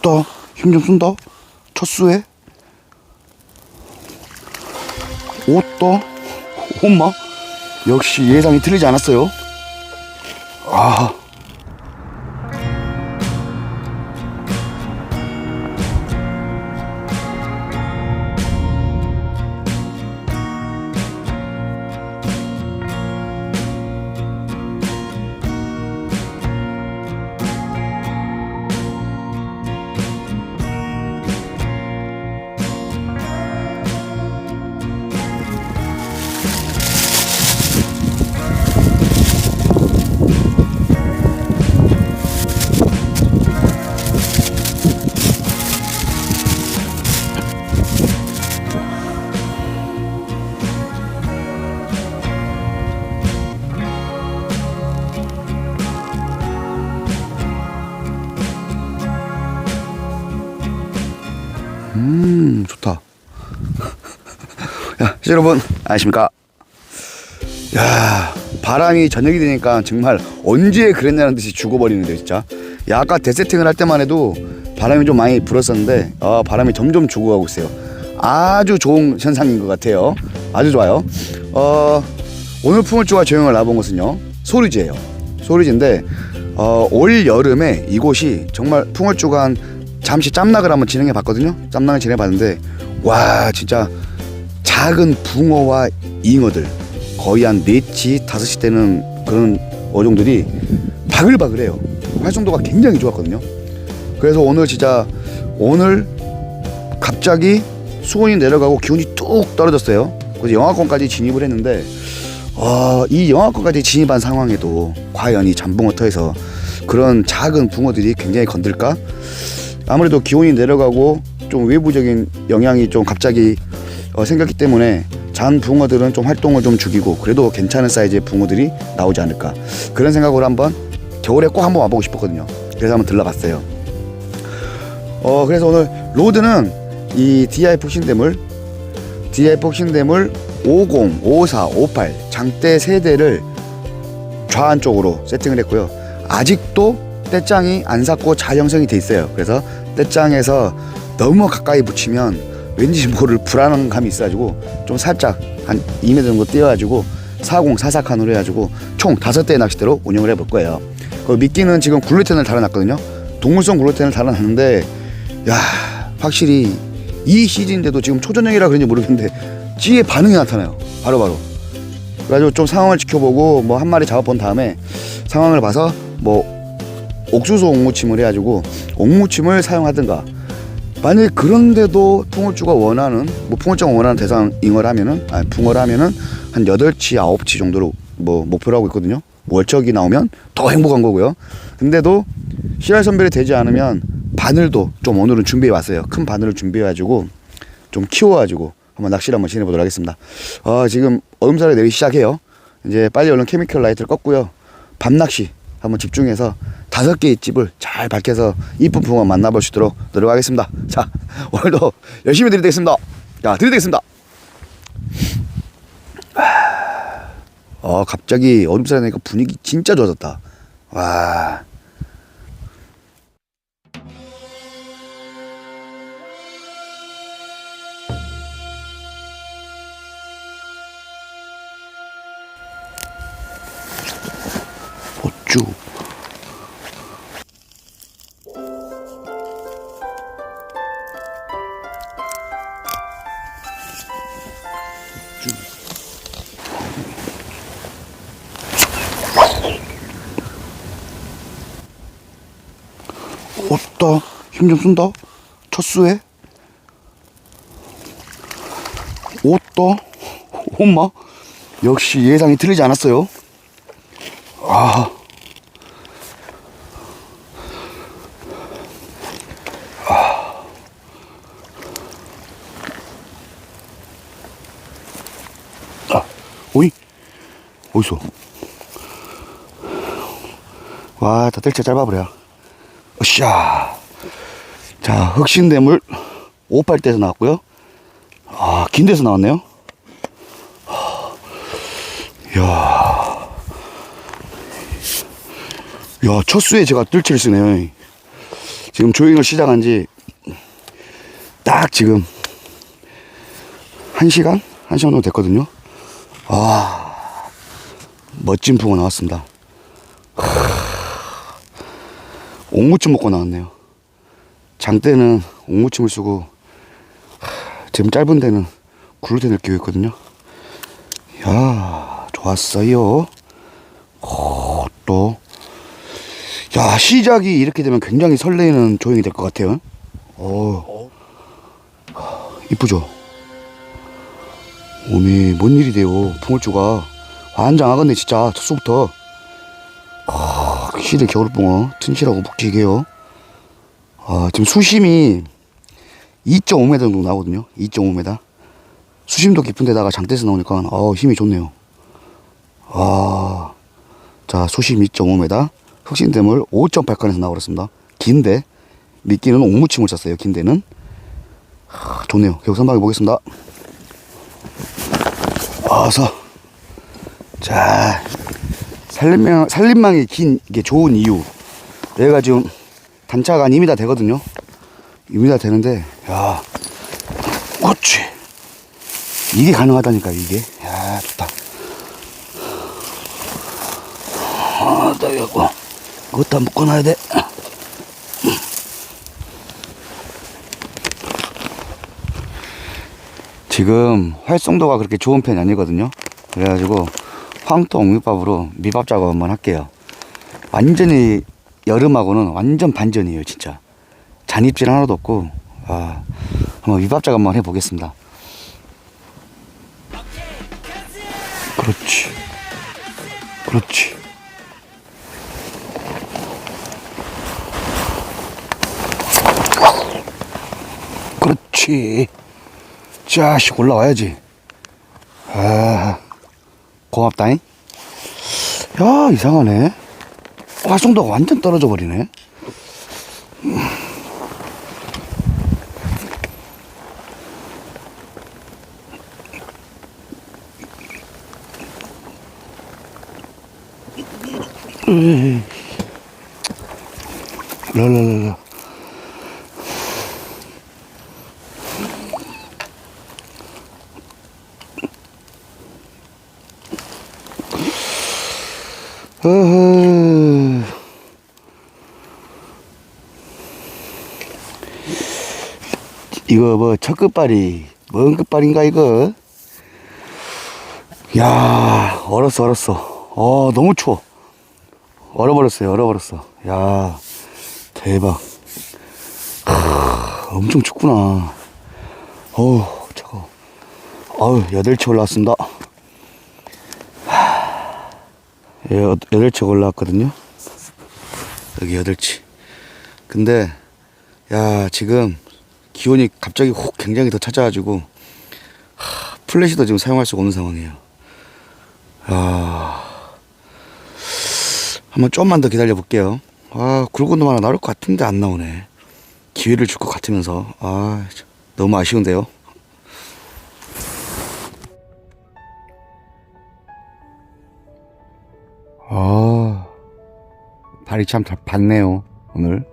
옷다 힘좀 쓴다. 첫 수에. 옷다 엄마. 역시 예상이 틀리지 않았어요. 아 여러분, 안녕하십니까? 야, 바람이 저녁이 되니까 정말 언제 그랬냐는 듯이 죽어버리는데, 진짜. 야, 아까 대세팅을 할 때만 해도 바람이 좀 많이 불었었는데, 아, 바람이 점점 죽어가고 있어요. 아주 좋은 현상인 것 같아요. 아주 좋아요. 어, 오늘 풍을주가 조형을 나본 곳은요, 소리지예요. 소리지인데, 어, 올 여름에 이곳이 정말 한 잠시 짬낙을 한번 진행해 봤거든요. 짬낙을 진행해 봤는데 와 진짜 작은 붕어와 잉어들 거의 한 네치 다섯시 되는 그런 어종들이 바글바글해요. 활성도가 굉장히 좋았거든요. 그래서 오늘 진짜 오늘 갑자기 수온이 내려가고 기온이 뚝 떨어졌어요. 그래서 영하권까지 진입을 했는데 어, 이 영하권까지 진입한 상황에도 과연 이 잠붕어터에서 그런 작은 붕어들이 굉장히 건들까? 아무래도 기온이 내려가고 좀 외부적인 영향이 좀 갑자기 어, 생겼기 때문에 잔 붕어들은 좀 활동을 좀 죽이고 그래도 괜찮은 사이즈의 붕어들이 나오지 않을까 그런 생각으로 한번 겨울에 꼭 한번 와보고 싶었거든요. 그래서 한번 들러봤어요. 어 그래서 오늘 로드는 이 DI 폭신대물 DI 폭신대물 50, 54, 58 장대 세 대를 좌안 쪽으로 세팅을 했고요. 아직도 떼짱이 안 샀고 잘 형성이 돼 있어요. 그래서 떼짱에서 너무 가까이 붙이면 왠지 모를 불안한 감이 있어가지고 좀 살짝 한 2m 정도 띄워가지고 40, 44칸으로 해가지고 총 다섯 대의 낚싯대로 운영을 해볼 거예요. 그 미끼는 지금 글루텐을 달아놨거든요. 동물성 글루텐을 달아놨는데 야 확실히 이 시즌인데도 지금 초저녁이라 그런지 모르겠는데 찌의 반응이 나타나요. 바로바로. 그래가지고 좀 상황을 지켜보고 뭐 한 마리 잡아본 다음에 상황을 봐서 뭐 옥수수 옥무침을 해가지고 옥무침을 사용하든가 만약에 그런데도 풍월주가 원하는 뭐 풍월주가 원하는 대상 잉어라면은 아니 붕어라면은 한 8치 9치 정도로 뭐 목표로 하고 있거든요. 월척이 나오면 더 행복한 거고요. 근데도 실알 선별이 되지 않으면 바늘도 좀 오늘은 준비해 왔어요. 큰 바늘을 준비해 가지고 좀 키워 가지고 한번 낚시를 한번 진행해 보도록 하겠습니다. 아 지금 얼음살이 내리기 시작해요. 이제 빨리 얼른 케미컬 라이트를 껐고요. 밤 낚시 한번 집중해서 다섯 개의 집을 잘 밝혀서 이쁜 붕어 만나볼 수 있도록 노력하겠습니다. 자, 오늘도 열심히 들이대겠습니다. 자, 들이대겠습니다. 어, 갑자기 얼음살이 나니까 분위기 진짜 좋아졌다. 와. 어 쭈. 없다. 힘 좀 쓴다. 첫 수에. 옷다. 엄마. 역시 예상이 틀리지 않았어요. 아. 아. 오이. 어디서? 와, 다 뜰채 짧아버려. 으쌰. 자, 흑신대물 58대에서 나왔고요. 아, 긴 데서 나왔네요. 이야. 야, 첫 수에 제가 뜰채를 쓰네요. 지금 조잉을 시작한 지 딱 지금 한 시간? 한 시간 정도 됐거든요. 아, 멋진 붕어 나왔습니다. 하, 옥무침 먹고 나왔네요. 장 때는 옥무침을 쓰고 하, 지금 짧은 데는 글루텐을 끼고 있거든요. 야, 좋았어요. 어, 또. 야, 시작이 이렇게 되면 굉장히 설레이는 조잉이 될 것 같아요. 어, 이쁘죠? 오메, 뭔 일이 돼요. 붕어쭈가 환장하겠네, 진짜. 첫수부터. 아, 시대 겨울붕어. 튼실하고 묵직해요. 아, 지금 수심이 2.5m 정도 나오거든요. 2.5m. 수심도 깊은 데다가 장대에서 나오니까, 어 힘이 좋네요. 아, 자, 수심 2.5m. 흑신대물 5.8칸에서 나오겠습니다. 긴데, 미끼는 옥무침을 쳤어요, 긴데는. 하, 좋네요. 계속 선방해 보겠습니다. 어서. 자, 살림망, 살림망이 긴, 게 좋은 이유. 얘가 지금 단차가 한 2m 되거든요. 2m 되는데, 야, 그렇지. 이게 가능하다니까, 이게. 야, 좋다. 아, 나 이거, 이것도 다 묶어놔야 돼. 지금 활성도가 그렇게 좋은 편이 아니거든요. 그래가지고 황토 옥미밥으로 밑밥 작업 한번 할게요. 완전히 여름하고는 완전 반전이에요, 진짜. 잔입질 하나도 없고, 아, 한번 밑밥 작업 한번 해보겠습니다. 그렇지. 그렇지. 그렇지. 자식 올라와야지. 아, 고맙다잉. 야, 이상하네. 활성도가 완전 떨어져 버리네. 랄랄랄라. 이거 뭐 첫 끝발이 뭔 끝발인가 이거? 야 얼었어 얼었어. 어 너무 추워. 얼어버렸어요 얼어버렸어. 야 대박. 크, 엄청 춥구나. 어우 차가워. 어우 여덟치 올라왔습니다. 예, 여- 여덟치 올라왔거든요. 여기 여덟치. 근데, 야, 지금 기온이 갑자기 혹 굉장히 더 찾아가지고, 하, 플래시도 지금 사용할 수가 없는 상황이에요. 아, 한번 좀만 더 기다려 볼게요. 아, 굵은 놈 하나 나올 것 같은데 안 나오네. 기회를 줄 것 같으면서, 아, 참, 너무 아쉬운데요. 아, 발이 참잘 봤네요, 오늘.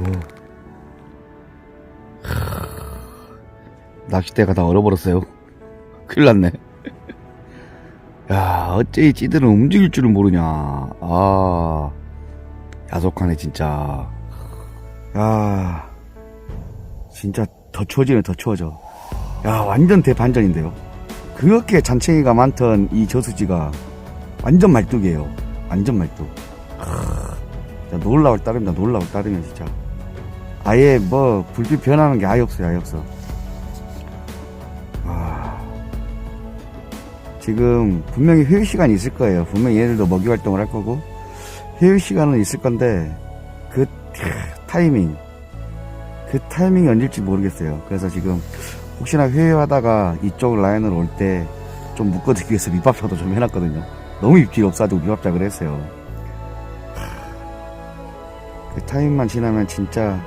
오. 하, 낚싯대가 다 얼어버렸어요. 큰일 났네. 야, 어째 이 찌들은 움직일 줄을 모르냐. 아, 야속하네, 진짜. 야, 진짜 더 추워지네, 더 추워져. 야, 완전 대반전인데요. 그렇게 잔챙이가 많던 이 저수지가 완전 말뚝이에요. 완전 말뚝. 하, 진짜 놀라울 따름이다. 놀라울 따름이야 진짜. 아예 뭐 불빛 변하는 게 아예 없어요. 아예 없어. 아, 지금 분명히 휴일 시간이 있을 거예요. 분명히 얘들도 먹이 활동을 할 거고 휴일 시간은 있을 건데 그 타이밍 그 타이밍이 언제일지 모르겠어요. 그래서 지금 혹시나 회의하다가 이쪽 라인으로 올때 좀 묶어두기 위해서 밑밥작도 좀 해놨거든요. 너무 입질이 없어가지고 밑밥작을 했어요. 그 타임만 지나면 진짜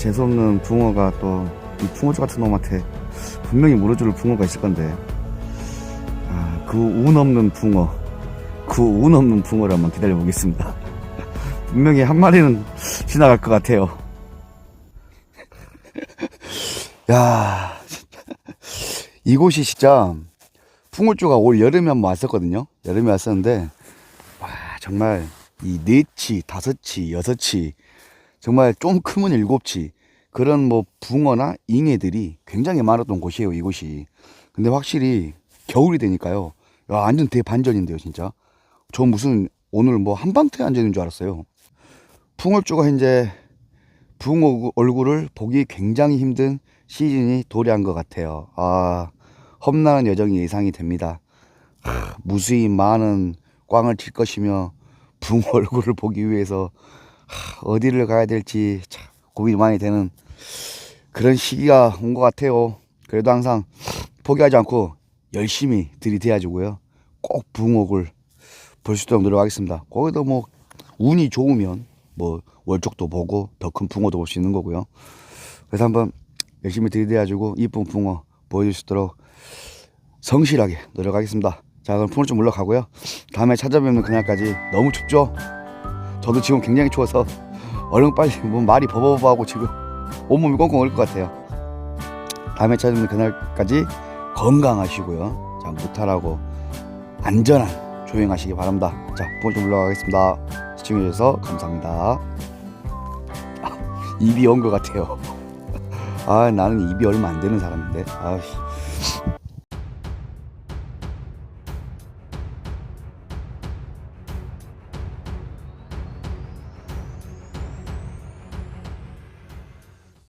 재수없는 붕어가 또 이 붕어주 같은 놈한테 분명히 물어줄 붕어가 있을 건데 아, 그운 없는 붕어 그 운 없는 붕어를 한번 기다려 보겠습니다. 분명히 한 마리는 지나갈 것 같아요. 야. 이곳이 진짜 풍울조가 올 여름에 한번 왔었거든요. 여름에 왔었는데 와 정말 이 네치, 다섯치, 여섯치 정말 좀 크면 일곱치 그런 뭐 붕어나 잉애들이 굉장히 많았던 곳이에요. 이곳이. 근데 확실히 겨울이 되니까요. 야, 완전 대반전인데요, 진짜. 저 무슨 오늘 뭐 한방태 앉아있는 줄 알았어요. 풍월주가 이제 붕어 얼굴을 보기 굉장히 힘든 시즌이 도래한 것 같아요. 아, 험난한 여정이 예상이 됩니다. 하, 무수히 많은 꽝을 칠 것이며 붕어 얼굴을 보기 위해서 하, 어디를 가야 될지 참 고민이 많이 되는 그런 시기가 온 것 같아요. 그래도 항상 포기하지 않고 열심히 들이대야지고요. 꼭 붕어를 볼수 있도록 노력하겠습니다. 거기도 뭐 운이 좋으면 뭐 월쪽도 보고 더 큰 붕어도 볼 수 있는 거고요. 그래서 한번 열심히 들이대야지고 이쁜 붕어 보여줄 수 있도록 성실하게 노력하겠습니다. 자 그럼 붕어 좀 물러가고요. 다음에 찾아뵙는 그날까지 너무 춥죠? 저도 지금 굉장히 추워서 얼른 빨리 뭐 말이 버버버하고 지금 온몸이 꽁꽁 얼을 것 같아요. 다음에 찾아뵙는 그날까지 건강하시고요. 자 무탈하고 안전한 조행하시기 바랍니다. 자, 붕어 좀 물러가겠습니다. 시청해주셔서 감사합니다. 아, 입이 온 것 같아요. 아, 나는 입이 얼마 안 되는 사람인데. 아,